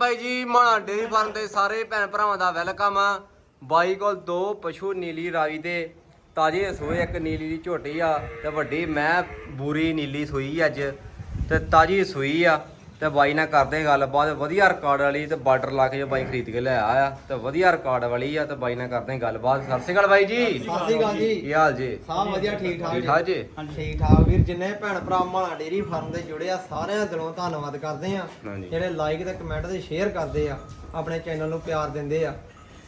ਬਾਈ ਜੀ ਮਾਣਾ dairy farm ਦੇ ਸਾਰੇ ਭੈਣ ਭਰਾਵਾਂ ਦਾ ਵੈਲਕਮ ਆ। ਬਾਈ ਕੋਲ ਦੋ ਪਸ਼ੂ ਨੀਲੀ ਰਾਵੀ ਦੇ, ਤਾਜੇ ਸੋਏ ਇੱਕ ਨੀਲੀ ਦੀ ਝੋਟੀ ਆ ਤੇ ਵੱਡੀ, ਮੈਂ ਬੂਰੀ ਨੀਲੀ ਸੂਈ ਅੱਜ ਤੇ ਤਾਜੀ ਸੂਈ ਆ। ਤੇ ਬਾਈ ਨਾਲ ਕਰਦੇ ਗੱਲਬਾਤ ਵਧੀਆ ਰਿਕਾਰਡ ਵਾਲੀ ਤੇ ਬਾਰਡਰ ਲਾ ਕੇ ਜੋ ਬਾਈ ਖਰੀਦ ਕੇ ਲਿਆਇਆ ਆ ਤੇ ਵਧੀਆ ਰਿਕਾਰਡ ਵਾਲੀ ਆ ਤੇ ਬਾਈ ਨਾਲ ਕਰਦੇ ਗੱਲਬਾਤ। ਸਤਿ ਸ਼੍ਰੀ ਅਕਾਲ ਬਾਈ ਜੀ। ਸਤਿ ਸ਼੍ਰੀ ਅਕਾਲ ਜੀ। ਕੀ ਹਾਲ ਜੀ? ਸਭ ਵਧੀਆ ਠੀਕ ਠਾਕ ਠੀਕ ਠਾਕ ਜੀ? ਠੀਕ ਠਾਕ ਵੀਰ ਜਿੰਨੇ ਭੈਣ ਭਰਾ ਮਾਣਾ ਡੇਰੀ ਫਾਰਮ ਦੇ ਜੁੜੇ ਆ ਸਾਰਿਆਂ ਦਿਲੋਂ ਧੰਨਵਾਦ ਕਰਦੇ ਆ। ਜਿਹੜੇ ਲਾਈਕ ਤੇ ਕਮੈਂਟ ਤੇ ਸ਼ੇਅਰ ਕਰਦੇ ਆ ਆਪਣੇ ਚੈਨਲ ਨੂੰ ਪਿਆਰ ਦਿੰਦੇ ਆ।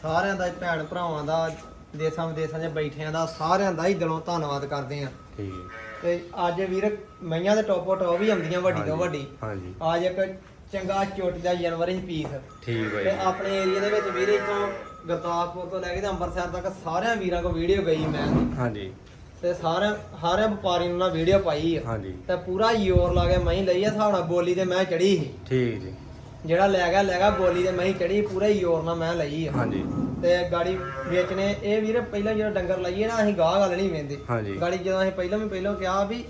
ਸਾਰਿਆਂ ਦਾ ਭੈਣ ਭਰਾਵਾਂ ਦਾ ਦੇਸਾਂ ਵਿਦੇਸਾਂ 'ਚ ਬੈਠਿਆਂ ਦਾ ਸਾਰਿਆਂ ਦਾ ਹੀ ਦਿਲੋਂ ਧੰਨਵਾਦ ਕਰਦੇ ਆ। ਠੀਕ। ਤੇ ਅੱਜ ਵੀਰ ਮਈਆਂ ਦੇ ਟੋਪੋ ਟੋਪ ਵੀ ਆਉਂਦੀਆਂ ਵੱਡੀ ਤੋਂ ਵੱਡੀ। ਹਾਂਜੀ ਅੱਜ ਇੱਕ ਚੰਗਾ ਚੋਟੀ ਦਾ ਜਾਨਵਰ ਹੀ ਪੀਸ ਠੀਕ ਤੇ ਬਾਈ ਆਪਣੇ ਏਰੀਆ ਦੇ ਵਿੱਚ ਵੀਰ ਇੱਥੋਂ ਗੁਰਦਾਸਪੁਰ ਤੋਂ ਲੈ ਕੇ ਤੇ ਅੰਮ੍ਰਿਤਸਰ ਤੱਕ ਸਾਰਿਆਂ ਵੀਰਾਂ ਕੋਲ ਵੀਡੀਓ ਗਈ ਮੈਂ। ਹਾਂਜੀ। ਤੇ ਸਾਰਿਆਂ ਸਾਰਿਆਂ ਵਪਾਰੀ ਨੂੰ ਨਾ ਵੀਡੀਓ ਪਾਈ ਆ। ਹਾਂਜੀ। ਤੇ ਪੂਰਾ ਜ਼ੋਰ ਲਾ ਕੇ ਮੈਂ ਲਈ ਆ ਨਾਲ ਬੋਲੀ ਤੇ ਮੈਂ ਚੜੀ ਸੀ। ਠੀਕ ਜੀ। ਜਿਹੜਾ ਲੈ ਗਿਆ ਲੈ ਗਿਆ ਬੋਲੀ ਤੇ ਮੈਂ ਚੜੀ ਪੂਰਾ ਹੀ ਜ਼ੋਰ ਨਾਲ ਮੈਂ ਲਈ ਆ। ਹਾਂਜੀ। ਤੇ ਗਾੜੀ ਵੇਚਣੇ ਇਹ ਵੀਰ ਪਹਿਲਾਂ ਜਦੋਂ ਡੰਗਰ ਲਈਏ ਨਾ ਅਸੀਂ ਗਾਹ ਗੱਲ ਨਹੀਂ ਵੇਂਦੇ ਹਾਂਜੀ। ਗਾੜੀ ਜਦੋਂ ਅਸੀਂ ਪਹਿਲਾਂ ਵੀ ਪਹਿਲਾਂ ਕਿਹਾ ਵੀ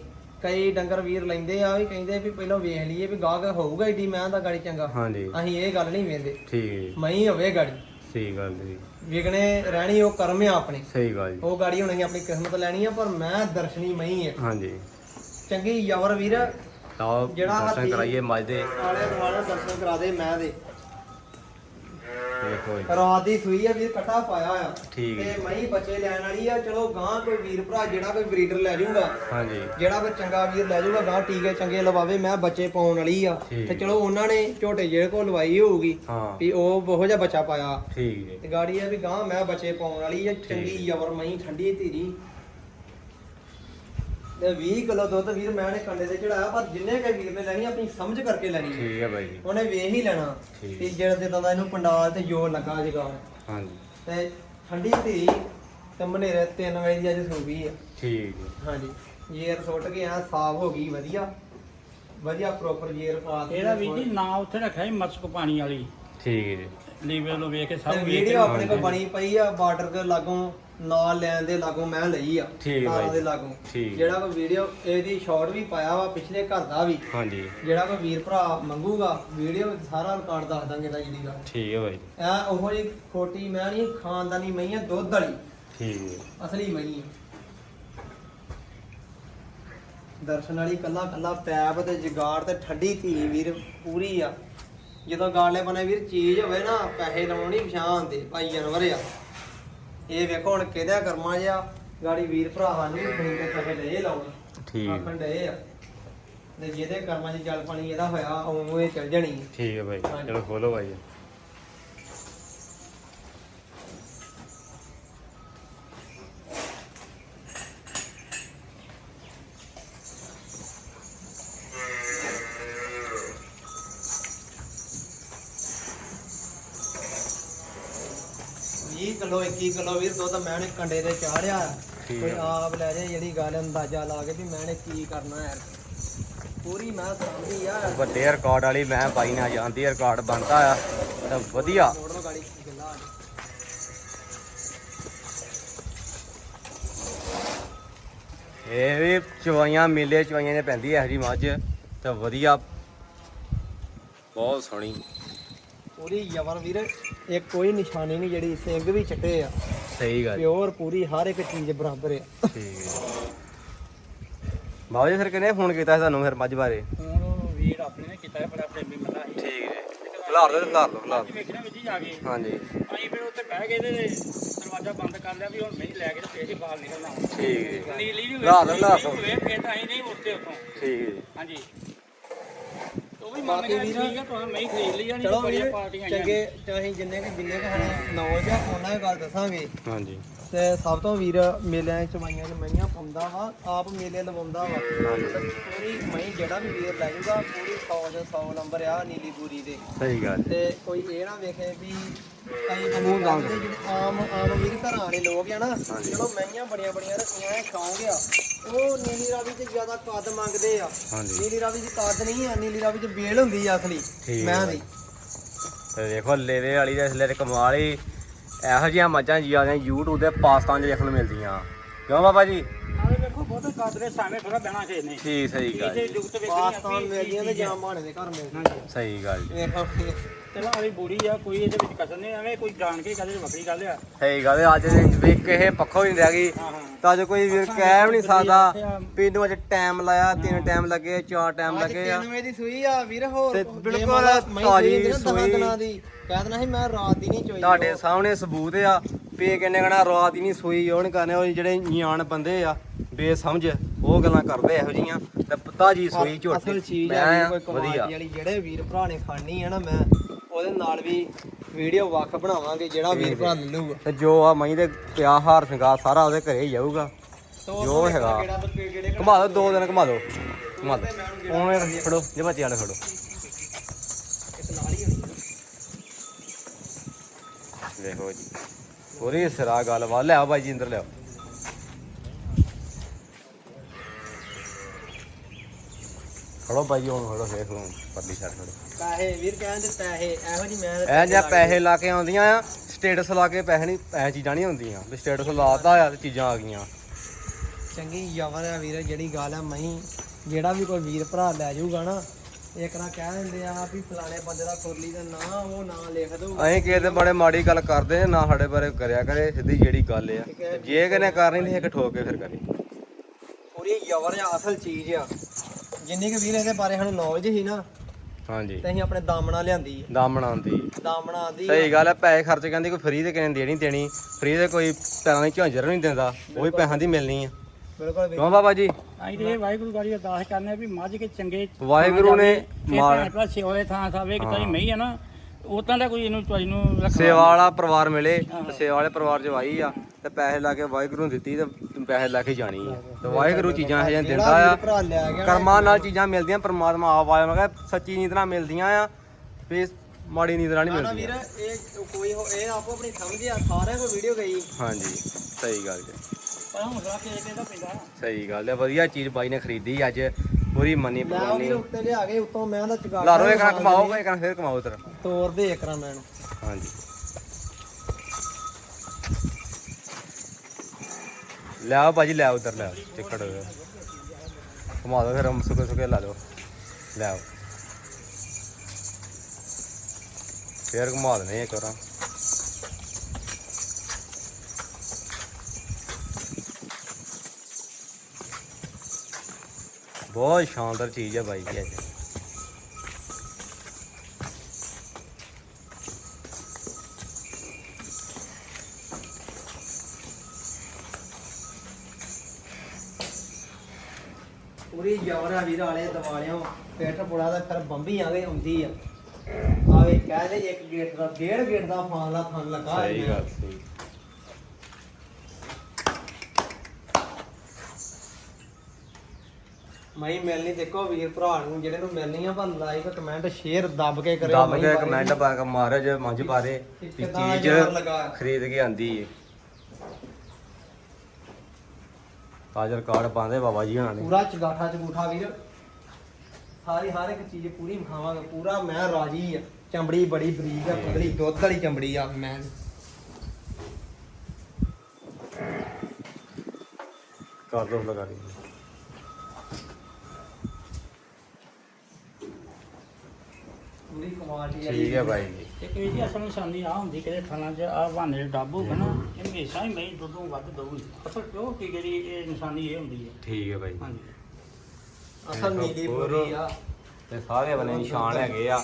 ਕਈ ਡੰਗਰ ਵੀਰ ਲੈਂਦੇ ਆ ਵੀ ਕਹਿੰਦੇ ਵੀ ਪਹਿਲਾਂ ਵੇਖ ਲਈਏ ਵੀ ਗਾਹਕ ਹੋਊਗਾ ਏਡੀ ਮੈਂ ਦਾ ਗਾੜੀ ਚੰਗਾ। ਹਾਂਜੀ। ਅਸੀਂ ਇਹ ਗੱਲ ਨਹੀਂ ਵੇਂਦੇ ਠੀਕ ਜੀ। ਹੀ ਹੋਵੇ ਗਾੜੀ। ਸਹੀ ਗੱਲ ਜੀ। ਵਿਗਣੇ ਰਹਿਣੀ ਉਹ ਕਰਮ ਆ ਆਪਣੇ। ਸਹੀ ਗੱਲ ਜੀ ਉਹ ਗਾੜੀ ਹੁਣ ਅਸੀਂ ਆਪਣੀ ਕਿਸਮਤ ਲੈਣੀ ਆ ਪਰ ਮੈਂ ਦਰਸ਼ਨੀ ਮੈਂ ਹੀ ਆ। ਹਾਂਜੀ। ਚੰਗੀ ਯਵਰ ਵੀਰ ਤਾਂ ਜਿਹੜਾ ਦਰਸ਼ਨ ਹੱਥੀ- ਕਰਾਈਏ ਮੱਝ ਦੇ। ਆਲੇ ਦੁਆਲੇ ਦਰਸ਼ਨ ਕਰਾ ਦੇ ਮੈਂ ਦੇ। ਜੀ। ਰਾਤ ਦੀ ਸੂਈ ਆ ਵੀਰ ਕਟਾ ਪਾਇਆ ਆ ਠੀਕ ਤੇ ਹੈ ਮਈ ਬੱਚੇ ਲੈਣ ਵਾਲੀ ਆ ਚਲੋ ਗਾਂ ਕੋਈ ਵੀਰ ਭਰਾ ਜਿਹੜਾ ਕੋਈ ਬਰੀਡਰ ਲੈ ਜਾਊਗਾ। ਹਾਂਜੀ। ਜਿਹੜਾ ਕੋਈ ਚੰਗਾ ਵੀਰ ਲੈ ਜਾਊਗਾ ਗਾਂ ਟੀਕੇ ਚੰਗੇ ਲਵਾਵੇ ਮੈਂ ਬੱਚੇ ਪਾਉਣ ਵਾਲੀ ਆ। ਠੀਕ। ਤੇ ਚਲੋ ਉਹਨਾਂ ਨੇ ਝੋਟੇ ਜਿਹੜੇ ਕੋਲ ਲਵਾਈ ਹੋਊਗੀ ਹਾਂ। ਵੀ ਉਹ ਬਹੁ ਜਿਹਾ ਬੱਚਾ ਪਾਇਆ। ਠੀਕ ਜੀ। ਤੇ ਗਾੜੀ ਆ ਵੀ ਗਾਂ ਮੈਂ ਬੱਚੇ ਪਾਉਣ ਵਾਲੀ ਆ ਚੰਗੀ ਯਵਰ ਮਈ ਠੰਡੀ ਧੀਰੀ। ਤੇ 20 ਕਿਲੋ ਦੁੱਧ ਵੀਰ ਮੈਂ ਨੇ ਕੰਡੇ ਤੇ ਚੜਾਇਆ ਪਰ ਜਿੰਨੇ ਕੇ ਵੀਰ ਨੇ ਲੈਣੀ ਆਪਣੀ ਸਮਝ ਕਰਕੇ ਲੈਣੀ ਹੈ। ਠੀਕ ਹੈ ਬਾਈ ਜੀ। ਉਹਨੇ ਵੇਖ ਹੀ ਲੈਣਾ ਠੀਕ। ਕਿ ਜਿਹੜਾ ਜਿੱਦਾਂ ਦਾ ਇਹਨੂੰ ਪੰਡਾਲ ਤੇ ਜੋ ਲੱਗਾ ਜਗਾ ਹਾਂਜੀ। ਤੇ ਠੰਡੀ ਧੀ ਤੇ ਮਨੇਰੇ 3 ਵਜੇ ਦੀ ਅੱਜ ਸੋ ਗਈ ਆ। ਠੀਕ ਜੀ ਹਾਂਜੀ। ਜੇਰ ਸੁੱਟ ਕੇ ਆ ਸਾਫ਼ ਹੋ ਗਈ ਵਧੀਆ। ਵਧੀਆ ਪ੍ਰੋਪਰ ਜੇਰ ਪਾ ਦਿੱਤੀ ਇਹਦਾ ਵੀ ਜੀ ਨਾਂ ਉੱਥੇ ਰੱਖਿਆ ਸੀ ਮਸਕ ਪਾਣੀ ਵਾਲੀ। ਠੀਕ ਹੈ ਜੀ। ਲੀਵਰ ਨੂੰ ਵੇਖ ਕੇ ਸਭ ਤੇ ਵੇਖ ਕੇ ਵੀਡੀਓ ਆਪਣੇ ਕੋਲ। ਬਣੀ ਪਈ ਆ ਬਾਰਡਰ ਦੇ ਲਾਗੋਂ। ਨਾਲ ਲੈਣ ਦੇ ਲਾਗੋਂ ਮੈਂ ਲਈ ਆ ਠੀਕ ਹੈ ਬਾਈ। ਦੇ ਲਾਗੋਂ। ਠੀਕ। ਜਿਹੜਾ ਕੋਈ ਵੀਡੀਓ ਇਹਦੀ ਸ਼ਾਰਟ ਵੀ ਪਾਇਆ ਵਾ ਪਿਛਲੇ ਘਰ ਦਾ ਵੀ। ਹਾਂਜੀ। ਜਿਹੜਾ ਕੋਈ ਵੀਰ ਭਰਾ ਮੰਗੂਗਾ ਵੀਡੀਓ ਵਿੱਚ ਸਾਰਾ ਰਿਕਾਰਡ ਦੱਸ ਦਾਂਗੇ ਦਾ ਜਿਹੜੀ ਗੱਲ। ਠੀਕ ਹੈ ਬਾਈ ਐ ਉਹੋ ਜੀ ਖੋਟੀ ਮੈਂ ਨਹੀਂ ਖਾਨਦਾਨੀ ਮਈ ਆ ਦੁੱਧ ਵਾਲੀ। ਠੀਕ ਹੈ ਅਸਲੀ ਮਈ ਆ। ਦਰਸ਼ਨ ਵਾਲੀ ਕੱਲਾ ਕੱਲਾ ਪੈਪ ਤੇ ਜਗਾੜ ਤੇ ਠੰਡੀ ਧੀ ਵੀਰ ਪੂਰੀ ਆ। ਜਦੋਂ ਗਾਲੇ ਬਣੇ ਵੀਰ ਚੀਜ਼ ਹੋਵੇ ਨਾ ਪੈਸੇ ਲਾਉਣ ਪਛਾਣ ਦੇ ਭਾਈ ਜਾਨਵਰ ਆ। ਇਹ ਵੇਖੋ ਹੁਣ ਕਿਹਦਾ ਕਰਮਾ ਜਿਆ ਗਾੜੀ ਵੀਰ ਭਰਾ ਸਾਨੂੰ ਵੀ ਫੋਨ ਤੇ ਪੈਸੇ ਲਏ ਲਾਉਣ ਠੀਕ ਆਖਣ ਡਏ ਆ ਤੇ ਜਿਹਦੇ ਕਰਮਾਂ 'ਚ ਜਲ ਪਾਣੀ ਇਹਦਾ ਹੋਇਆ ਉਹ ਇਹ ਚੱਲ ਜਾਣੀ। ਠੀਕ ਹੈ ਹਾਂਜੀ। ਚਲੋ ਖੋਲੋ ਬਾਈ ਕਿਲੋ 21 ਕਿਲੋ ਵੀਰ ਦੁੱਧ ਮੈਂ ਨੇ ਕੰਡੇ ਤੇ ਚਾੜਿਆ। ਕੋਈ। ਆਪ ਲੈ ਜਾ ਜਿਹੜੀ ਗੱਲ ਅੰਦਾਜ਼ਾ ਲਾ ਕੇ ਵੀ ਮੈਂ ਨੇ ਕੀ ਕਰਨਾ ਹੈ ਪੂਰੀ ਮੈਂ ਸਮਝੀ ਆ। ਵੱਡੇ ਰਿਕਾਰਡ ਵਾਲੀ ਮੈਂ ਬਾਈ ਨਾਲ ਜਾਂਦੀ ਰਿਕਾਰਡ ਬਣਦਾ ਆ। ਤਾਂ ਵਧੀਆ। ਇਹ ਵੀ ਚਵਾਈਆਂ ਮੇਲੇ ਚਵਾਈਆਂ 'ਚ ਪੈਂਦੀ ਐ ਜੀ ਮੱਝ ਤਾਂ ਵਧੀਆ। ਬਹੁਤ ਸੋਹਣੀ। ਪੂਰੀ ਯਵਰ ਵੀਰ। ਇਹ ਕੋਈ ਨਿਸ਼ਾਨੀ ਨਹੀਂ ਜਿਹੜੀ ਸਿੰਘ ਵੀ ਚਿੱਟੇ ਆ। ਸਹੀ ਗੱਲ। ਪਿਓਰ ਪੂਰੀ ਹਰ ਇੱਕ ਚੀਜ਼ ਬਰਾਬਰ ਆ। ਠੀਕ ਹੈ। ਬਾਬਾ ਜੀ ਫਿਰ ਕਿਹਨੇ ਫੋਨ ਕੀਤਾ ਸੀ ਤੁਹਾਨੂੰ ਫਿਰ ਮੱਝ ਬਾਰੇ? ਹੁਣ ਵੀਰ ਆਪਣੇ ਨੇ ਕੀਤਾ ਹੈ ਬੜਾ ਪ੍ਰੇਮੀ ਮੱਲਾ ਸੀ। ਠੀਕ ਹੈ। ਖਲਾਰ ਦੋ ਦੋ ਖਲਾਰ ਅਸੀਂ ਵੇਖਣਾ ਵਿੱਚ ਹੀ ਜਾ ਕੇ ਹਾਂਜੀ। ਅਸੀਂ ਫਿਰ ਉੱਥੇ ਬਹਿ ਗਏ ਤੇ ਦਰਵਾਜ਼ਾ ਬੰਦ ਕਰ ਲਿਆ ਵੀ ਹੁਣ ਨਹੀਂ ਲੈ ਕੇ ਤੇ ਫੇਰ ਹੀ ਬਾਹਰ ਨਿਕਲਣਾ। ਠੀਕ ਹੈ। ਨੀਲੀ ਵੀ ਲਾ ਲਓ, ਲਾ ਲਓ। ਹੋਵੇ ਫੇਰ ਤਾਂ ਅਸੀਂ ਨਹੀਂ ਮੁੜਦੇ ਉੱਥੋਂ। ਠੀਕ ਹੈ ਹਾਂਜੀ। ਉਹ ਵੀ ਮੰਨ ਗਿਆ ਠੀਕ ਹੈ ਤੁਹਾਨੂੰ ਨਹੀਂ ਖਰੀਦ ਲਈ ਜਾਣੀ ਚਲੋ ਬੜੀਆਂ ਵੀਰ ਪਾਰਟੀਆਂ ਆਈਆਂ ਚੰਗੇ ਚਾਹੇ ਜਿੰਨੇ ਕਿ ਜਿੰਨੇ ਕਿ ਸਾਨੂੰ ਨੌਲੇਜ ਆ ਉਹਨਾਂ ਦੀ ਗੱਲ ਦੱਸਾਂਗੇ। ਹਾਂਜੀ। ਤੇ ਸਭ ਤੋਂ ਵੀਰ ਮੇਲਿਆਂ 'ਚ ਚਵਾਈਆਂ 'ਚ ਮਈਆਂ ਪਾਉਂਦਾ ਵਾ ਆਪ ਮੇਲੇ ਲਵਾਉਂਦਾ ਵਾ। ਤੇ ਪੂਰੀ ਮਈ ਜਿਹੜਾ ਵੀ ਵੀਰ ਲੈ ਜਾਊਗਾ ਪੂਰੀ 100 ਦੇ 100 ਨੰਬਰ ਆ ਨੀਲੀ ਪੂਰੀ ਦੇ ਸਹੀ ਗੱਲ ਤੇ ਕੋਈ ਇਹ ਨਾ ਵੇਖੇ ਵੀ ਕਈ ਬੰਦੇ ਜਿਹੜੇ ਆਮ ਆਮ ਵੀਰ ਘਰਾਂ ਵਾਲੇ ਲੋਕ ਆ ਨਾ। ਚਲੋ ਮਈਆਂ ਬੜੀਆਂ ਬੜੀਆਂ ਰੱਖੀਆਂ ਆ ਸ਼ੌਂਕ ਆ ਉਹ ਨੀਲੀ ਰਾਵੀ 'ਚ ਜ਼ਿਆਦਾ ਕੱਦ ਮੰਗਦੇ ਆ ਨੀਲੀ ਰਾਵੀ 'ਚ ਕੱਦ ਨਹੀਂ ਆ ਨੀਲੀ ਰਾਵੀ 'ਚ ਬੇਲ ਹੁੰਦੀ ਆ ਅਸਲੀ ਮੈਂ। ਦੀ ਤੇ ਦੇਖੋ ਲੇਵੇ ਵਾਲੀ ਦੇ ਇਸਲੇ ਤੇ ਕਮਾਲ ਹੀ ਇਹੋ ਜਿਹੀਆਂ ਮੱਝਾਂ ਜਿਆਦੀਆਂ YouTube ਤੇ ਪਾਕਿਸਤਾਨ 'ਚ ਦੇਖਣ ਨੂੰ ਮਿਲਦੀਆਂ। ਕਿਉਂ ਬਾਬਾ ਜੀ? ਨਾਲੇ ਵੇਖੋ ਬਹੁਤੇ ਕਾਦਰੇ ਸਾਹਮਣੇ ਥੋੜਾ ਬਹਿਣਾ ਚਾਹੀਦਾ ਨਹੀਂ। ਠੀਕ ਸਹੀ ਗੱਲ ਜੀ। ਪਾਕਿਸਤਾਨ ਮਿਲਦੀਆਂ ਤੇ ਜਾਂ ਮਾਣੇ ਦੇ ਘਰ ਮਿਲਦੀਆਂ। ਸਹੀ ਗੱਲ ਜੀ। ਤੇਲਾ ਵਾਲੀ ਬੂੜੀ ਆ ਕੋਈ ਇਹਦੇ ਵਿੱਚ ਕਸਰ ਨਹੀਂ ਐਵੇਂ ਕੋਈ ਜਾਣ ਕੇ ਕਦੇ ਵੱਖਰੀ ਗੱਲ ਆ। ਸਹੀ ਗੱਲ ਹੈ ਅੱਜ ਵੀ ਕਿਸੇ ਪੱਖੋਂ ਹੀ ਨਹੀਂ ਰਹਿ ਗਈ। ਹਾਂ ਹਾਂ। ਤਾਂ ਅੱਜ ਕੋਈ ਵੀਰ ਕਹਿ ਵੀ ਨਹੀਂ ਸਕਦਾ ਵੀ ਇਹਨੂੰ ਅੱਜ ਟਾਈਮ ਲਾਇਆ ਤਿੰਨ ਟਾਈਮ ਲੱਗੇ ਚਾਰ ਟਾਈਮ ਅੱਜ ਲੱਗੇ ਆ। 3 ਵਜੇ ਦੀ ਸੂਈ ਆ ਵੀਰ ਹੋਰ ਤੇ ਜੇ ਬਿਲਕੁਲ ਮੰਨ ਲਾ ਮਹੀਂ ਤਾਜ਼ੀ ਹੁੰਦੀ ਨਾ ਦਸਾਂ ਸੂਈ। ਦਿਨਾਂ ਦੀ। ਕਹਿ ਦੇਣਾ ਸੀ ਮੈਂ ਰਾਤ ਦੀ ਨਹੀਂ ਚੋਈ ਤੁਹਾਡੇ ਸਾਹਮਣੇ ਸਬੂਤ ਆ ਵੀ ਇਹ ਕਿੰਨੇ ਕਹਣਾ ਰਾਤ ਹੀ ਨਹੀਂ ਸੋਈ ਉਹ ਨਹੀਂ ਕਰਨੇ ਉਹ ਜਿਹੜੇ ਨਿਆਣ ਬੰਦੇ ਆ ਬੇਸਮਝ ਉਹ ਗੱਲਾਂ ਕਰਦੇ ਇਹੋ ਜੀਆਂ ਤੇ ਤਾਜੀ ਸੋਈ ਝੋਟੀ। ਅਸਲ ਚੀਜ਼ ਮੈਂ ਆ ਆ, ਕੋਈ ਕਮਾਲ ਵਧੀਆ ਵਾਲੀ ਜਿਹੜੇ ਵੀਰ ਭਰਾ ਨੇ ਖਾਣੀ ਆ ਨਾ ਮੈਂ ਉਹਦੇ ਨਾਲ ਵੀ ਵੀਡੀਓ ਵੱਖ ਬਣਾਵਾਂਗੇ ਜਿਹੜਾ ਵੀਰ ਭਰਾ ਲੈ ਲਊਗਾ ਤੇ ਜੋ ਆ ਮਈ ਦੇ ਪਿਆ ਹਾਰ ਸਿੰਗਾਰ ਸਾਰਾ ਉਹਦੇ ਘਰੇ ਹੀ ਜਾਊਗਾ। ਜੋ ਹੈਗਾ। ਘੁਮਾ ਦੋ ਦੋ ਦਿਨ ਘੁਮਾ ਦੋ। ਘੁਮਾ ਦੋ। ਉਹਨੇ ਫੜੋ ਜੇ ਬੱਚੇ ਵਾਲੇ ਫੜੋ। ਵੇਖੋ ਜੀ। ਪੂਰੀ ਸਿਰਾ ਗੱਲ ਵਾ ਬਾਈ ਜੀ ਅੰਦਰ ਫੜੋ ਬਾਈ ਹੁਣ ਫੜੋ ਵੇਖ ਲਓ ਪਰਲੀ ਸਾਈਡ ਫੜੋ ਪੈਸੇ ਵੀਰ ਕਹਿੰਦੇ ਪੈਸੇ ਇਹੋ ਜੀ ਮੈਂ ਇਹ ਜਾਂ ਪੈਸੇ ਲਾ ਕੇ ਆਉਂਦੀਆਂ ਆ ਸਟੇਟਸ ਲਾ ਕੇ ਪੈਸੇ ਨਹੀਂ ਇਹ ਚੀਜ਼ਾਂ ਨਹੀਂ ਹੁੰਦੀਆਂ। ਵੀ ਸਟੇਟਸ ਲਾਤਾ ਆ ਤੇ ਚੀਜ਼ਾਂ ਆ ਗਈਆਂ। ਚੰਗੀ ਯਵਰ ਆ ਵੀਰ ਜਿਹੜੀ ਗੱਲ ਆ ਮਹੀਂ ਜਿਹੜਾ ਵੀ ਕੋਈ ਵੀਰ ਭਰਾ ਲੈ ਜਾਊਗਾ ਨਾ ਇੱਕ ਨਾ ਕਹਿ ਦਿੰਦੇ ਆ ਵੀ ਫਲਾਣੇ ਬੰਦੇ ਦਾ ਖੁਰਲੀ ਦਾ ਨਾਂ ਉਹ ਨਾਂ ਲਿਖ ਦੋ ਅਸੀਂ ਕਿਸੇ ਦੇ ਬੜੇ ਮਾੜੀ ਗੱਲ ਕਰਦੇ ਆ, ਨਾ ਸਾਡੇ ਬਾਰੇ ਕਰਿਆ ਕਰੇ ਸਿੱਧੀ ਜਿਹੜੀ ਗੱਲ ਆ। ਜੇ ਕਿਨੇ ਕਰਨੀ ਤੇ ਇੱਕ ਠੋਕ ਕੇ ਫਿਰ ਕਰੇ। ਪੂਰੀ ਯਵਰ ਆ ਅਸਲ ਚੀਜ਼ ਆ। ਜਿੰਨੀ ਕਿ ਵੀਰ ਇਹਦੇ ਬਾਰੇ ਸਾਨੂੰ ਨੌਲੇਜ ਸੀ ਨਾ ਹਾਂਜੀ। ਤੇ ਅਸੀਂ ਆਪਣੇ ਦਾਮਣਾ ਲਿਆਂਦੀ ਆ। ਦਾਮਣ ਆਉਂਦੀ ਦਾਮਣਾ ਆਂਦੀ ਸਹੀ ਗੱਲ ਹੈ ਪੈਸੇ ਖਰਚ ਕਹਿੰਦੇ ਕੋਈ ਫ੍ਰੀ ਤੇ ਕਿਨੇ ਦੇਣੀ ਦੇਣੀ ਫ੍ਰੀ ਤੇ ਕੋਈ ਪੈਰਾਂ ਦੀ ਝਾਂਜਰ ਨਹੀਂ ਦਿੰਦਾ ਉਹ ਵੀ ਪੈਸਿਆਂ ਦੀ ਮਿਲਣੀ ਆ। ਬਿਲਕੁਲ ਵੀਰ। ਕਿਉਂ ਬਾਬਾ ਜੀ? ਅਸੀਂ ਤੇ ਇਹ ਵਾਹਿਗੁਰੂ ਗਾੜੀ ਅਰਦਾਸ ਕਰਨੇ ਆ ਵੀ ਮੱਝ ਕੇ ਚੰਗੇ ਵਾਹਿਗੁਰੂ ਨੇ ਮਾਰ ਮਾਰ- ਭਰਾ ਸੇਵਾ ਥਾਂ ਸਾਵੇ ਕਿ ਤਾਈ ਮਈ ਆ ਨਾ ਉਤਾਂ ਦਾ ਕੋਈ ਇਹਨੂੰ ਚੋਈ ਨੂੰ ਰੱਖਣਾ ਸੇਵਾ ਵਾਲਾ ਪਰਿਵਾਰ ਮਿਲੇ ਤੇ ਸੇਵਾ ਵਾਲੇ ਪਰਿਵਾਰ ਚ ਆਈ ਆ ਤੇ ਪੈਸੇ ਲਾ ਕੇ ਵਾਹਿਗੁਰੂ ਨੂੰ ਦਿੱਤੀ ਤੇ ਪੈਸੇ ਲੈ ਕੇ ਜਾਣੀ ਆ। ਤੇ ਵਾਹਿਗੁਰੂ ਚੀਜ਼ਾਂ ਜਿਹੀਆਂ ਦਿੰਦਾ ਆ। ਕਰਮਾਂ ਨਾਲ ਚੀਜ਼ਾਂ ਮਿਲਦੀਆਂ ਪਰਮਾਤਮਾ ਆਪ ਆਇਆ। ਮੈਂ ਕਿਹਾ ਸੱਚੀ ਨੀਤ ਨਾਲ ਮਿਲਦੀਆਂ ਆ। ਵੀ ਮਾੜੀ ਨੀਤ ਨਾਲ ਨਹੀਂ ਨਾ ਵੀਰ ਇਹ ਕੋਈ ਹੋ- ਇਹ ਆਪੋ ਆਪਣੀ ਸਮਝ ਆ ਸਾਰਿਆਂ ਕੋ ਵੀਡੀਓ ਗਈ। ਹਾਂਜੀ ਸਹੀ ਗੱਲ ਜੀ। ਪਰ ਹੌਸਲਾ ਕੇ ਕੇ ਦਾ ਪੈਂਦਾ? ਸਹੀ ਗੱਲ ਹੈ ਵਧੀਆ ਚੀਜ਼ ਬਾਈ ਨੇ ਖਰੀਦੀ ਅੱਜ। ਪੂਰੀ ਮੰਨੀ ਲੈ ਉਹ ਪਰਵਾਨੀ ਵੀਰ ਉੱਤੇ ਲਿਆ ਕੇ ਉੱਤੋਂ ਮੈਂ ਦਾ ਚਗਾ ਲਾਰੋ ਇੱਕ ਨਾਲ ਕਮਾਓ ਇੱਕ ਨਾਲ ਫਿਰ ਕਮਾਓ ਤਰ ਤੋਰ ਦੇ ਇਕਰਾਂ ਮੈਨੂੰ ਹਾਂਜੀ। ਲੈ ਆਓ ਭਾਜੀ, ਲੈ ਆਓ ਉਧਰ ਲੈ ਆਓ ਘੁਮਾ ਦੋ ਫਿਰ ਹਮ ਸੁਕੇ ਸੁਕੇ ਲਾ ਲਓ ਲੈ ਆਓ। ਫੇਰ ਘੁਮਾ ਦਨੇ ਇੱਕ ਵਾਰ। ਬਹੁਤ ਸ਼ਾਨਦਾਰ ਚੀਜ਼ ਹੈ ਬਾਈ ਜੀ ਅੱਜ। ਜਵਰਾ ਵੀਰ ਵਾਲੇ ਦਿਵਾਲਿਓ ਪੇਠ ਪੁੜਾ ਦਾ ਫਿਰ ਬੰਬੀ ਆਵੇ ਆਉਂਦੀ ਆ ਆਵੇ ਕਹਦੇ ਇੱਕ ਗੇਟ ਦਾ ਡੇਢ ਗੇਟ ਦਾ ਫਾਨ ਦਾ ਥਣ ਲੱਗਾ ਸਹੀ। ਗੱਲ ਸਹੀ ਮੈਂ ਮਿਲਣੀ ਦੇਖੋ ਵੀਰ ਭਰਾ ਨੂੰ ਜਿਹੜੇ ਨੂੰ ਮਿਲਣੀ ਆ ਪਰ ਲਾਈਕ ਕਮੈਂਟ ਸ਼ੇਅਰ ਦੱਬ ਕੇ ਕਰਿਓ ਦੱਬ ਕੇ ਬਾਰੇ। ਕਮੈਂਟ ਪਾ ਕੇ ਮਹਾਰਾਜ ਮੰਝ ਪਾਰੇ ਵੀ ਕਿੱਦਾਂ ਚੀਜ਼ ਲੱਗਾ। ਖਰੀਦ ਕੇ ਆਂਦੀ ਏ ਤਾਜਰ ਕਾਰਡ ਪਾਉਂਦੇ ਬਾਬਾ ਜੀ ਹਣਾ ਨੇ। ਪੂਰਾ ਚਗਾਠਾ ਚਗੂਠਾ ਵੀਰ। ਸਾਰੀ ਹਰ ਇੱਕ ਚੀਜ਼ ਪੂਰੀ ਖਾਵਾਂਗੇ ਪੂਰਾ ਮੈਂ ਰਾਜੀ ਆ। ਚਮੜੀ ਬੜੀ ਬਰੀਕ ਆ ਪਤਲੀ ਦੁੱਧ ਵਾਲੀ ਚਮੜੀ ਆ ਮੈਂ। ਕਰ ਦੋ ਲਗਾ ਦੀ ਪੂਰੀ ਕੁਆਲਿਟੀ ਠੀਕ ਹੈ ਬਾਈ ਜੀ। ਇੱਕ ਇਹ ਜੀ ਅਸਲ ਨਿਸ਼ਾਨੀ ਆ ਹੁੰਦੀ ਕਿ ਥਾਣਾ 'ਚ ਆ ਬਹਾਨੇ ਡੱਬ ਹੋਊਗਾ ਨਾ ਇਹ ਹਮੇਸ਼ਾ ਹੀ ਮਈ ਦੁੱਧੋਂ ਵੱਧ ਦਊਗੀ। ਅਸਲ ਕਿਉਂ ਕਿ ਜਿਹੜੀ ਇਹ ਨਿਸ਼ਾਨੀ ਇਹ ਹੁੰਦੀ ਹੈ ਠੀਕ ਹੈ ਬਾਈ ਹਾਂਜੀ। ਅਸਲ ਨੀਲੀ। ਪੂਰੀ ਆ। ਤੇ ਸਾਰੇ ਬਨੇ ਨਿਸ਼ਾਨ ਹੈਗੇ ਆ।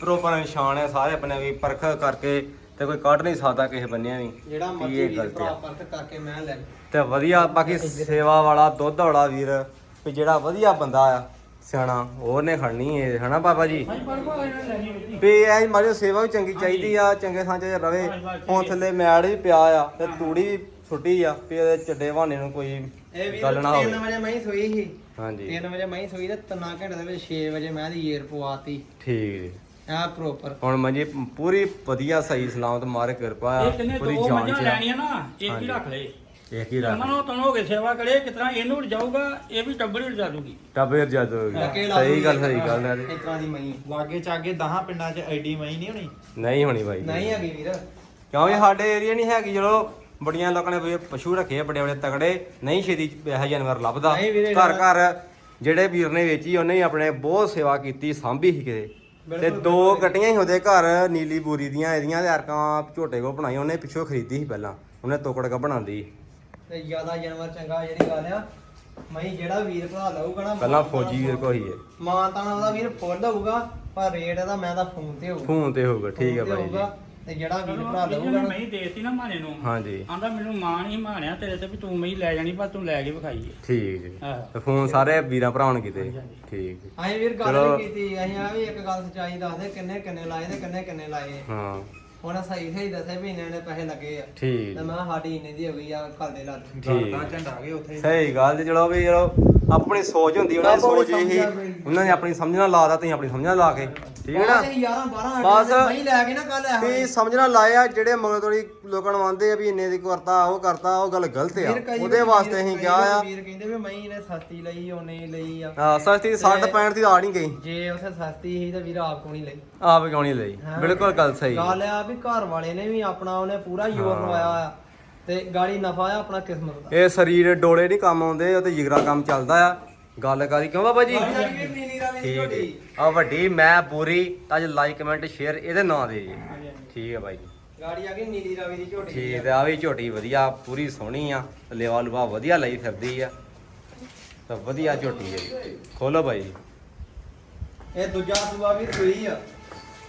ਪ੍ਰੋਪਰ ਨਿਸ਼ਾਨ ਹੈ ਸਾਰੇ ਬਨੇ ਵੀ ਪਰਖ ਕਰਕੇ ਤੇ ਕੋਈ ਕੱਢ ਨਹੀਂ ਸਕਦਾ ਕਿਸੇ ਬੰਨਿਆ ਵੀ ਜਿਹੜਾ ਵੀ ਮਰਜ਼ੀ ਇਹ ਵੀਰ ਗਲਤ ਭਰਾ ਆ ਪਰਖ ਕਰਕੇ ਮੈਂ ਲੈ ਤੇ ਵਧੀਆ ਬਾਕੀ ਸੇਵਾ ਵਾਲਾ ਦੁੱਧ ਵਾਲਾ ਵੀਰ ਵੀ ਜਿਹੜਾ ਵਧੀਆ ਬੰਦਾ ਆ। ਸਿਆਣਾ ਉਹਨੇ ਖੜਨੀ ਏ ਹਨਾ ਬਾਬਾ ਜੀ? ਲੈਣੀ ਵੀ ਐ ਮਾਰੀ ਸੇਵਾ ਵੀ ਚੰਗੀ ਚਾਹੀਦੀ ਆ ਚੰਗੇ ਥਾਂ 'ਚ ਰਵੇ। ਹੁਣ ਥੱਲੇ ਮੈੜ ਵੀ ਪਿਆ ਆ ਤੇ ਤੂੜੀ ਵੀ ਛੁੱਟੀ ਆ ਵੀ ਇਹਦੇ ਚੱਡੇ ਬਹਾਨੇ ਨੂੰ ਕੋਈ ਇਹ ਗੱਲ ਨਾ 3 ਹੋਵੇ। ਵਜੇ ਮੈਂ ਹੀ ਸੋਈ ਸੀ। ਹਾਂਜੀ। 3 ਵਜੇ ਮੈਂ ਹੀ ਸੋਈ ਤੇ ਤਿੰਨਾਂ ਘੰਟੇ ਦੇ ਵਿੱਚ 6 ਵਜੇ ਮੈਂ ਦੀ ਏਰ ਪਵਾਤੀ ਠੀਕ ਜੀ। ਆ ਪ੍ਰੋਪਰ ਹੁਣ ਮੰਜੀ ਪੂਰੀ ਵਧੀਆ ਸਹੀ ਸਲਾਮਤ ਮਾਰੇ ਕਿਰਪਾ ਆ ਇਹ ਕਿੰਨੇ ਪੂਰੀ ਦੋ ਜਾਨ ਚ ਆ। ਲੈਣੀਆਂ ਨਾ ਇੱਕ ਹਾਂਜੀ। ਹੀ ਰੱਖ ਲੈ। ਇੱਕ ਹੀ ਰੱਖ ਉਹਨਾਂ ਨੂੰ ਤਨ ਹੋ ਕੇ ਸੇਵਾ ਕਰੇ ਕਿਤਨਾ ਇਹਨੂੰ ਜਾਊਗਾ ਇਹ ਵੀ ਟੱਬਰ ਹੀ ਜਾਊਗੀ ਟੱਬੇਰ ਜਦ ਲੱਗੇ ਲਾ ਸਹੀ ਗੱਲ ਸਹੀ ਗੱਲ ਹੈ ਇਸ ਤਰ੍ਹਾਂ ਦੀ ਮਈ ਲਾਗੇ ਚਾਗੇ 10 ਪਿੰਡਾਂ 'ਚ ਐਡੀ ਮਈ ਨਹੀਂ ਹੋਣੀ? ਨਹੀਂ ਹੋਣੀ ਬਾਈ। ਨਹੀਂ ਹੈਗੀ ਵੀਰ। ਕਿਉਂਕਿ ਸਾਡੇ ਏਰੀਆ ਨਹੀਂ ਹੈਗੀ ਚਲੋ ਬੜੀਆਂ ਲੋਕਾਂ ਨੇ ਵੀ ਪਸ਼ੂ ਰੱਖੇ ਆ ਬੜੇ ਬੜੇ ਤਗੜੇ ਨਹੀਂ ਛੇਤੀ ਇਹ ਜਾਨਵਰ ਲੱਭਦਾ। ਨਹੀਂ ਵੀਰੇ, ਘਰ ਘਰ ਜਿਹੜੇ ਵੀਰ ਨੇ ਵੇਚੀ ਉਹਨੇ ਹੀ ਆਪਣੇ ਬਹੁਤ ਸੇਵਾ ਕੀਤੀ ਸਾਂਭੀ ਸੀ ਕਿਤੇ। ਤੇ ਬਿਲਕੁਲ, ਦੋ। ਕਟੀਆਂ ਹੀ ਉਹਦੇ ਘਰ ਨੀਲੀ ਬੂਰੀ ਦੀਆਂ ਇਹਦੀਆਂ ਤੇ ਅਰਕਾਂ ਝੋਟੇ ਕੋ ਬਣਾਈ ਉਹਨੇ ਪਿੱਛੋਂ ਖਰੀਦੀ ਸੀ ਪਹਿਲਾਂ। ਉਹਨੇ ਤੋਕੜ ਕਾ ਬਣਾਉਂਦੀ ਤੇ ਜ਼ਿਆਦਾ ਜਾਨਵਰ ਚੰਗਾ ਜਿਹੜੀ ਗੱਲ ਆ ਮਈ ਜਿਹੜਾ ਵੀਰ ਭਰਾ ਲਊਗਾ ਨਾ ਪਹਿਲਾਂ ਫੌਜੀ ਵੀਰ ਕੋ ਹੀ ਹੈ। ਮਾਂ ਤਾਂ ਉਹਦਾ ਵੀਰ ਫੁੱਲ ਹੋਊਗਾ ਪਰ ਰੇਟ ਇਹਦਾ ਮੈਂ ਤਾਂ ਫੋਨ ਤੇ ਹੋਊਗਾ। ਫੋਨ ਤੇ ਹੋਊਗਾ ਠੀਕ ਹੈ ਫੋਨ ਤੇ ਬਾਈ ਜੀ। ਹੋਊਗਾ, ਤੇ ਜਿਹੜਾ ਵੀਰ ਭਰਾ ਲਊਗਾ ਨਾ ਮੈਂ ਦੇਤੀ ਨਾ ਮਾਣੇ ਨੂੰ ਹਾਂਜੀ। ਆਂਦਾ ਮੈਨੂੰ ਮਾਂ ਨਹੀਂ ਮਾਣਿਆ ਤੇਰੇ ਤੇ ਵੀ ਤੂੰ ਮੈਂ ਲੈ ਜਾਣੀ ਪਰ ਤੂੰ ਲੈ ਕੇ ਵਿਖਾਈ ਹੈ। ਠੀਕ ਜੀ। ਤੇ ਫੋਨ ਸਾਰੇ ਵੀਰਾਂ ਭਰਾਵਾਂ ਨੂੰ ਕੀਤੇ। ਠੀਕ ਅਸੀਂ ਵੀਰ ਗੱਲ ਕੀਤੀ ਅਸੀਂ ਆ ਵੀ ਇੱਕ ਗੱਲ ਸੱਚਾਈ ਦੱਸਦੇ ਕਿੰਨੇ ਕਿੰਨੇ ਲਾਏ ਤੇ ਕਿੰਨੇ ਕਿੰਨੇ ਲਾਏ। ਹਾਂ। ਹੁਣ ਸਹੀ ਸਹੀ ਦੱਸੇ ਵੀ ਇੰਨੇ ਨੇ ਪੈਸੇ ਲੱਗੇ ਆ। ਠੀਕ। ਤੇ ਮੈਂ ਕਿਹਾ ਸਾਡੀ ਇੰਨੇ ਦੀ ਹੋ ਗਈ ਆ ਘਰ ਦੇ ਲੱਗ ਠੀਕ। ਦਾ ਝੰਡਾ ਆ ਗਏ ਉੱਥੇ। ਸਹੀ ਗੱਲ ਤੇ ਚਲੋ ਵੀ ਚਲੋ ਆਪਣੀ ਸੋਚ ਹੁੰਦੀ ਉਹਨਾਂ ਦੀ ਸੋਚ ਇਹੀ। ਉਹਨਾਂ ਨੇ ਆਪਣੀ ਸਮਝਣਾ ਲਾਦਾ ਤੁਸੀਂ ਆਪਣੀ ਸਮਝਣਾ ਲਾ ਕੇ। ਠੀਕ ਹੈ ਨਾ? 11 12 ਬਸ। ਨਹੀਂ ਲੈ ਕੇ ਨਾ ਕੱਲ ਇਹੋ ਵੀ ਸਮਝਣਾ ਲਾਇਆ ਜਿਹੜੇ ਮਗਰ ਤੋੜੀ ਲੋਕਾਂ ਨੂੰ ਆਂਦੇ ਆ ਵੀ ਇੰਨੇ ਦੀ ਕਰਤਾ ਉਹ ਕਰਤਾ ਉਹ ਗੱਲ ਗਲਤ ਆ। ਉਹਦੇ ਵਾਸਤੇ ਅਸੀਂ ਕਿਹਾ ਆ। ਵੀਰ ਕਹਿੰਦੇ ਵੀ ਮੈਂ ਇਹਨੇ ਸਸਤੀ ਲਈ ਉਹਨੇ ਹੀ ਲਈ ਆ। ਹਾਂ ਸਸਤੀ 60 65 ਦੀ ਆ ਨਹੀਂ ਗਈ। ਜੇ ਉਸੇ ਸਸਤੀ ਸੀ ਤੇ ਵੀਰ ਆਪ ਕੋ ਨਹੀਂ ਲਈ? ਆਪ ਨਹੀਂ ਲਈ? ਹਾਂ। ਬਿਲਕੁਲ ਗੱਲ ਸਹੀ। ਗੱਲ ਆ ਵੀ ਘਰ ਵਾਲੇ ਨੇ ਵੀ ਆਪਣਾ ਉਹਨੇ ਪੂਰਾ ਜ਼ੋਰ ਹਾਂ। ਲਵਾਇਆ ਆ। ਤੇ ਗਾੜੀ ਨਫਾ ਆ ਆਪਣਾ ਕਿਸਮਤ ਦਾ। ਇਹ ਸਰੀਰ ਡੋਲੇ ਨਹੀਂ ਕੰਮ ਆਉਂਦੇ ਉਹ ਤੇ ਜਿਗਰਾ ਕੰਮ ਚੱਲਦਾ ਆ। ਗੱਲ ਕਰੀ ਕਿਉਂ ਬਾਬਾ ਜੀ? ਗਾੜੀ ਆ ਵੀਰ ਨੀਲੀ ਰਾਵੀ ਦੀ ਠੀਕ ਹੈ। ਝੋਟੀ। ਆ ਵੱਡੀ ਮੈਂ ਪੂਰੀ ਤਾਂ ਅੱਜ ਲਾਈਕ ਕਮੈਂਟ ਸ਼ੇਅਰ ਇਹਦੇ ਨਾਂ ਦੇ ਜੀ। ਠੀਕ ਹੈ ਬਾਈ ਜੀ। ਗਾੜੀ ਆ ਗਈ ਨੀਲੀ ਰਾਵੀ ਦੀ ਝੋਟੀ ਠੀਕ ਤੇ ਆ ਵੀ ਝੋਟੀ ਵਧੀਆ ਪੂਰੀ ਸੋਹਣੀ ਆ ਲੇਵਾ ਲੁਵਾ ਵਧੀਆ ਲਈ ਫਿਰਦੀ ਆ। ਤਾਂ ਵਧੀਆ ਝੋਟੀ ਹੈ ਜੀ। ਖੋਲੋ ਬਾਈ ਜੀ। ਇਹ ਦੂਜਾ ਸੂਆ ਵੀ ਸੂਈ ਆ।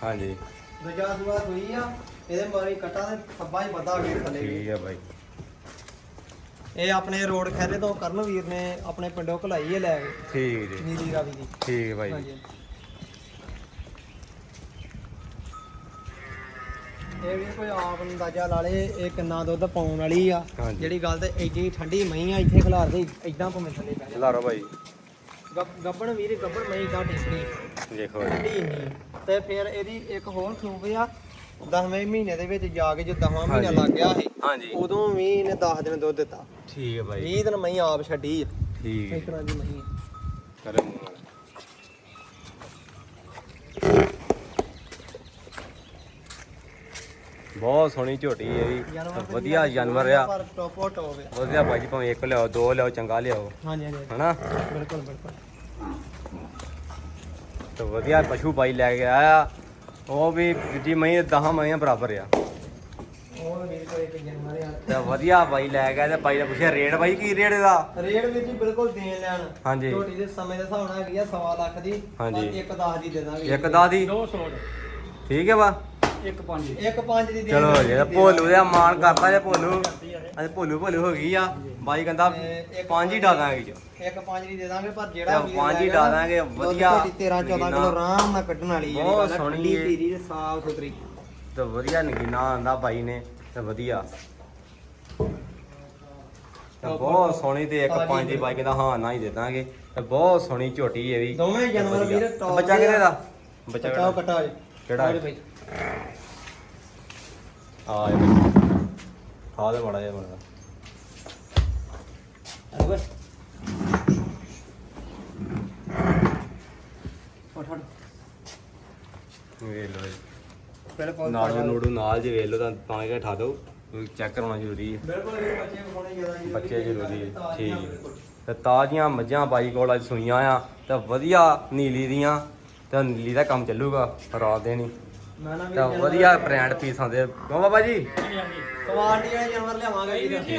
ਹਾਂਜੀ। ਦੂਜਾ ਸੂਆ ਸੂਈ ਆ। ਇਹਦੇ ਮਾਰੀ ਕਟਾ ਦੇ ਖੱਬਾ ਹੀ ਪਤਾ ਵੀਰ ਥੱਲੇ। ਠੀਕ ਹੈ ਬਾਈ। ਇਹ ਆਪਣੇ ਰੋਡ ਖੈਰੇ ਤੋਂ ਕਰਨ ਵੀਰ ਨੇ ਆਪਣੇ ਪਿੰਡੋਂ ਘਲਾਈ ਹੈ ਲੈ ਕੇ। ਠੀਕ ਜੀ। ਨੀਲੀ ਰਾਵੀ ਦੀ। ਠੀਕ ਬਾਈ। ਹਾਂਜੀ। ਇਹ ਵੀ ਕੋਈ ਆਪ ਅੰਦਾਜ਼ਾ ਲਾ ਲੇ ਇਹ ਕਿੰਨਾ ਦੁੱਧ ਪਾਉਣ ਵਾਲੀ ਆ। ਹਾਂਜੀ। ਜਿਹੜੀ ਗੱਲ ਤੇ ਐਡੀ ਠੰਡੀ ਮਹੀਂ ਆ ਇੱਥੇ ਖਿਲਾਰ ਦੇ ਇਦਾਂ ਭਾਵੇਂ ਥੱਲੇ ਪੈ ਜਾ ਲਾਰੋ ਬਾਈ। ਗੱਬ- ਗੱਬਣ ਵੀਰ ਗੱਬਣ ਮਹੀਂ ਦਾ ਟਿਕਣੀ ਦੇਖੋ ਜੀ। ਠੰਡੀ ਨਹੀਂ ਤੇ ਫਿਰ ਇਹਦੀ ਇੱਕ ਹੋਰ ਖੂਬ ਆ 10ਵੇਂ ਮਹੀਨੇ ਦੇ ਵਿੱਚ ਜਾ ਕੇ ਜੋ 10ਵਾਂ ਮਹੀਨਾ। ਲੱਗ ਗਿਆ ਸੀ ਹਾਂਜੀ। ਉਦੋਂ ਵੀ ਇਹਨੇ 10 ਦਿਨ ਦੁੱਧ ਦਿੱਤਾ। ਠੀਕ ਹੈ ਬਾਈ। 20 ਦਿਨ ਮਹੀਂ ਆਪ ਛੱਡੀ। ਠੀਕ। ਇਸ ਤਰ੍ਹਾਂ ਦੀ ਆ। ਕਰੇ। ਮੂੰਹ ਨਾਲ ਬਹੁਤ ਸੋਹਣੀ ਝੋਟੀ ਹੈ ਜੀ। ਵਧੀਆ ਜਾਨਵਰ ਆ। ਪਰ ਟੋਪੋ ਟੋਪ ਆ। ਵਧੀਆ ਭਾਈ ਜੀ ਭਾਵੇਂ ਇੱਕ ਲਿਆਓ ਦੋ ਲਿਆਓ ਚੰਗਾ ਲਿਆਓ। ਹਾਂਜੀ ਹਾਂਜੀ ਹਨਾ? ਬਿਲਕੁਲ ਬਿਲਕੁਲ। ਤੇ ਵਧੀਆ ਪਸ਼ੂ ਭਾਈ ਲੈ ਕੇ ਆਇਆ। ਉਹ ਵੀ ਜੀ ਮਹੀਂ 10 ਮਹੀਆਂ ਬਰਾਬਰ ਆ। ਉਹ ਵੀਰ ਕੋਲ ਇੱਕ ਜਾਨਵਰ ਆ। ਤੇ ਵਧੀਆ ਭਾਈ ਲੈ ਗਿਆ ਤੇ ਭਾਈ ਨੇ ਪੁੱਛਿਆ ਰੇਟ ਭਾਈ ਕੀ ਰੇਟ ਇਹਦਾ ਰੇਟ ਵੀਰ ਜੀ ਬਿਲਕੁਲ ਦੇਣ ਲੈਣ। ਹਾਂਜੀ। ਝੋਟੀ ਦੇ ਸਮੇਂ ਦੇ ਹਿਸਾਬ ਨਾਲ ਹੈਗੀ ਆ ਸਵਾ ਲੱਖ ਦੀ ਹਾਂਜੀ। ਪਰ ਇੱਕ 10 ਦੀ ਦੇ ਦਾਂਗੇ। ਇੱਕ ਦਾ? ਦੀ 200 ਠੀਕ ਹੈ ਵਾ? ਇੱਕ ਪੰਜ ਇੱਕ 5 ਦੀ ਦੇ ਚਲੋ ਜੇ ਦੇ ਭੋਲੂ। ਦਾ ਮਾਨ ਕਰਤਾ ਜੇ ਭੋਲੂ। ਕਰਦੀ। ਅੱਜ ਭੋਲੂ ਭੋਲੂ ਹੋ ਗਈ ਆ। ਬਾਈ ਕਹਿੰਦਾ ਪੰਜ ਹੀ ਡਾ ਦਾਂਗੇ ਜੋ। ਇੱਕ 5 ਦੀ ਦੇ ਦਾਂਗੇ ਪਰ ਜਿਹੜਾ ਤੇ ਪੰਜ ਹੀ ਡਾ ਦਾਂਗੇ, ਵਧੀਆ। ਝੋਟੀ 13 14 ਕਿਲੋ ਆਰਾਮ ਨਾਲ ਕੱਢਣ ਵਾਲੀ ਬਹੁਤ ਗੱਲ ਆ, ਸੋਹਣੀ ਠੰਡੀ ਏ। ਧੀਰੀ ਤੇ ਸਾਫ਼ ਸੁਥਰੀ। ਤੇ ਵਧੀਆ ਨਗੀਨਾ ਆਂਦਾ ਬਾਈ ਨੇ ਤੇ ਵਧੀਆ। ਤੇ ਬਹੁਤ ਸੋਹਣੀ ਤੇ ਇੱਕ ਪੰਜ ਦੀ ਬਾਈ ਕਹਿੰਦਾ ਹਾਂ ਨਾ ਹੀ ਦੇ ਦਾਂਗੇ। ਤੇ ਬਹੁਤ ਸੋਹਣੀ ਝੋਟੀ ਇਹ ਵੀ ਦੋਵੇਂ ਤੇ ਜਾਨਵਰ ਵਧੀਆ। ਵੀਰ ਤੇ top ਬੱਚਾ ਦੇ ਕਿਹਦੇ ਆ। ਦਾ? ਬੱਚਾ ਕਟਾਓ ਕਿਹੜਾ? ਕਟਾਓ ਕਿਹੜਾ? ਹੈ? ਬਈ। ਆ ਇਹ ਬੱਚਾ ਖਾ ਦੇ ਮੜਾ ਜਿਹਾ ਮੜਾ ਅਰੇ ਬਸ ਉੱਠ ਉੱਠ ਵੇਖ ਲਓ ਜੀ ਬਿਲਕੁਲ ਨਾੜੂ ਨੂੜੂ ਨਾਲ ਜੇ ਵੇਖ ਲਓ ਤਾਂ ਤਾਂ ਕਿ ਠਾ ਦਿਓ। ਚੈੱਕ ਕਰਾਉਣਾ ਜ਼ਰੂਰੀ ਹੈ। ਬਿਲਕੁਲ ਵੀਰ ਬੱਚੇ ਵਿਖਾਉਣੇ ਜ਼ਿਆਦਾ ਜ਼ਰੂਰੀ ਬੱਚੇ ਜ਼ਰੂਰੀ ਹੈ ਤਾਜ਼ੀਆਂ ਠੀਕ। ਬਿਲਕੁਲ। ਤੇ ਤਾਜ਼ੀਆਂ ਮੱਝਾਂ ਬਾਈ ਕੋਲ ਅੱਜ ਸੂਈਆਂ ਆ ਤੇ ਵਧੀਆ ਨੀਲੀ ਦੀਆਂ ਤੇ ਨੀਲੀ ਦਾ ਕੰਮ ਚੱਲੂਗਾ ਰਾਤ ਦੇਣੀ ਮੈਂ ਨਾ ਵੀ ਤਾਂ ਜਾਨਵਰ- ਵਧੀਆ ਬ੍ਰਾਂਡ ਪੀਸਾਂ ਦੇ ਕਿਉਂ ਬਾਬਾ ਜੀ? ਕੁਆਲਿਟੀ ਵਾਲੇ ਜਾਨਵਰ ਲਿਆਵਾਂਗੇ ਕਈ ਵੀਰ ਜੀ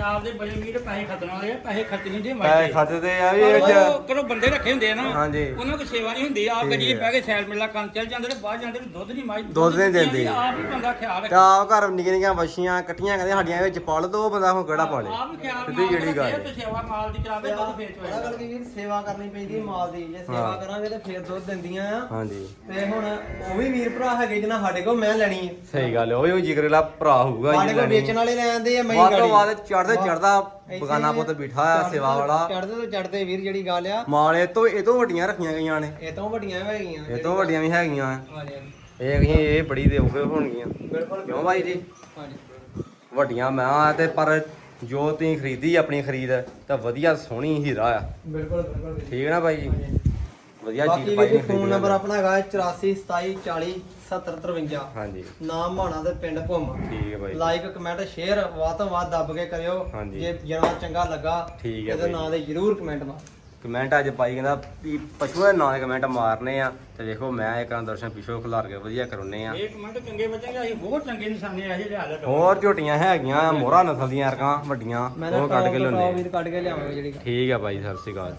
ਪੰਜਾਬ ਦੇ ਬੜੇ ਵੀਰ ਪੈਸੇ ਖੱਤਣ ਵਾਲੇ ਆ ਪੈਸੇ ਖਰਚਣੇ ਦੇ ਪੈਸੇ ਖਾਤੇ ਆ ਵੀ ਇਹ ਚ ਕਰੋ ਬੰਦੇ ਰੱਖੇ ਹੁੰਦੇ ਆ ਨਾ ਹਾਂਜੀ। ਉਹਨਾਂ ਕੋਲ ਸੇਵਾ ਨਹੀਂ ਹੁੰਦੀ ਆਪ ਗੱਡੀ 'ਚ। ਬਹਿ ਕੇ ਸੈਲ ਮੇਲਾ ਕੰਮ ਚੱਲ ਜਾਂਦੇ ਨੇ ਬਾਹਰ ਜਾਂਦੇ ਨੇ ਦੁੱਧ ਨਹੀਂ ਮਾਈ ਦੁੱਧ ਨਹੀਂ ਦਿੰਦੀ। ਆਪ ਹੀ ਬੰਦਾ ਖਿਆਲ ਰੱਖੇ। ਤਾਂ ਆਪ ਘਰ ਨਿੱਕੀਆਂ ਨਿੱਕੀਆਂ ਵਛੀਆਂ ਕੱਟੀਆਂ ਕਹਿੰਦੇ ਸਾਡੀਆਂ ਵਿੱਚ ਪਲ ਦੋ ਬੰਦਾ ਹੁਣ ਕਿਹੜਾ ਪਾਲੇ ਆਪ ਹੀ ਖਿਆਲ ਸਿੱਧੀ ਜਿਹੜੀ ਗੱਲ ਤੇ ਸੇਵਾ ਮਾਲ ਦੀ ਕਰਾਵੇ ਦੁੱਧ ਫੇਚ ਪਤਾ ਗੱਲ ਕੀ ਸੇਵਾ ਕਰਨੀ ਪੈਂਦੀ ਮਾਲ ਦੀ ਜੇ ਸੇਵਾ। ਕਰਾਂਗੇ ਤੇ ਫੇਰ ਦੁੱਧ ਦਿੰਦੀਆਂ ਆ। ਹਾਂਜੀ। ਤੇ ਹੁਣ ਉਹ ਵੀ ਵੀਰ ਭਰਾ ਹੈਗੇ ਜਿਹਨਾਂ ਸਾਡੇ ਕੋਲ ਮੈਂ ਲੈਣੀ ਹੈ ਸਹੀ ਗੱਲ ਹੈ ਉਹ ਵੀ ਜਿਗਰੇਲਾ ਭਰਾ ਹੋਊਗਾ ਸਾਡੇ ਜੀ ਕੋਲ ਵੇਚਣ ਵਾਲੇ ਲੈ ਆਂਦੇ ਆ ਮੈਂ ਵੱਧ ਤੋਂ ਵੱਧ ਚੜਦੇ ਚੜਦਾ ਬਗਾਨਾ ਪੁੱਤ ਬਿਠਾ ਆ ਸੇਵਾ ਵਾਲਾ। ਚੜਦੇ ਤੋਂ ਚੜਦੇ ਵੀਰ ਜਿਹੜੀ ਗੱਲ ਆ। ਮਾਲ ਤੋਂ ਇਹ ਤੋਂ ਵੱਡੀਆਂ ਰੱਖੀਆਂ ਗਈਆਂ ਨੇ। ਇਹ ਤੋਂ ਵੱਡੀਆਂ ਵੀ ਹੈਗੀਆਂ ਇਹ ਤੋਂ ਵੱਡੀਆਂ ਵੀ ਹੈਗੀਆਂ। ਇਹ ਅਗੀਆਂ ਇਹ ਬੜੀ ਦੇ ਔਖੇ ਹੋਣਗੀਆਂ। ਬਿਲਕੁਲ ਕਿਉਂ ਭਾਈ ਜੀ? ਹਾਂਜੀ। ਵੱਡੀਆਂ ਮੈਂ ਆ ਤੇ ਪਰ ਜੋ ਤੁਸੀਂ ਖਰੀਦੀ ਆਪਣੀ ਖਰੀਦ ਤਾਂ ਵਧੀਆ ਸੋਹਣੀ ਹੀਰਾ ਆ। ਬਿਲਕੁਲ। ਠੀਕ ਹੈ ਨਾ ਭਾਈ ਜੀ? ਵਧੀਆ ਬਾਕੀ ਚੀਜ਼ ਵੀਰ ਪਾਈ ਜੀ ਫੋਨ ਨੰਬਰ ਆਪਣਾ ਹੈਗਾ 84 27 40 70 53 ਹਾਂਜੀ। ਨਾਮ ਮਾਣਾ ਤੇ ਪਿੰਡ ਭੁੰਮ। ਠੀਕ ਹੈ ਭਾਈ ਲਾਈਕ ਕਮੈਂਟ ਸ਼ੇਅਰ ਵੱਧ ਤੋਂ ਵੱਧ ਦੱਬ ਕੇ ਕਰਿਓ। ਹਾਂਜੀ। ਜੇ ਜਨਮ ਚੰਗਾ ਲੱਗਾ ਠੀਕ ਹੈ ਇਹਦੇ ਬਾਈ। ਨਾਂ ਦੇ ਜਰੂਰ ਕਮੈਂਟ ਮਾਰ। ਕਮੈਂਟ ਅੱਜ ਪਾਈ ਕਹਿੰਦਾ ਵੀ ਪਸ਼ੂਆਂ ਦੇ ਨਾਂ ਦੇ ਕਮੈਂਟ ਮਾਰਨੇ ਆ। ਤੇ ਵੇਖੋ ਮੈਂ ਇੱਕ ਵਾਰ ਦਰਸ਼ਨ ਪਿਛੋ ਖਿਲਾਰ ਕੇ ਵਧੀਆ ਕਰਾਉਨੇ ਆ। ਇੱਕ ਮਿੰਟ ਚੰਗੇ ਬਚेंगे ਅਸੀਂ ਬਹੁਤ ਚੰਗੇ ਨਿਸ਼ਾਨੇ ਇਹ ਲਿਆ ਲੈ ਹੋਰ ਝੋਟੀਆਂ ਹੈਗੀਆਂ ਮੋਹਰਾ ਨਸਲ ਦੀਆਂ ਅਰਕਾਂ ਵੱਡੀਆਂ ਮੈਂ ਉਹ ਕੱਢ ਕੇ ਟੌਪ ਲਿਆਉਂਦੇ ਵੀਰ ਕੱਢ ਕੇ ਲਿਆਵਾਂਗੇ ਜਿਹੜੀ ਠੀਕ ਆ ਬਾਈ ਸਤਿ ਸ਼੍ਰੀ ਅਕਾਲ।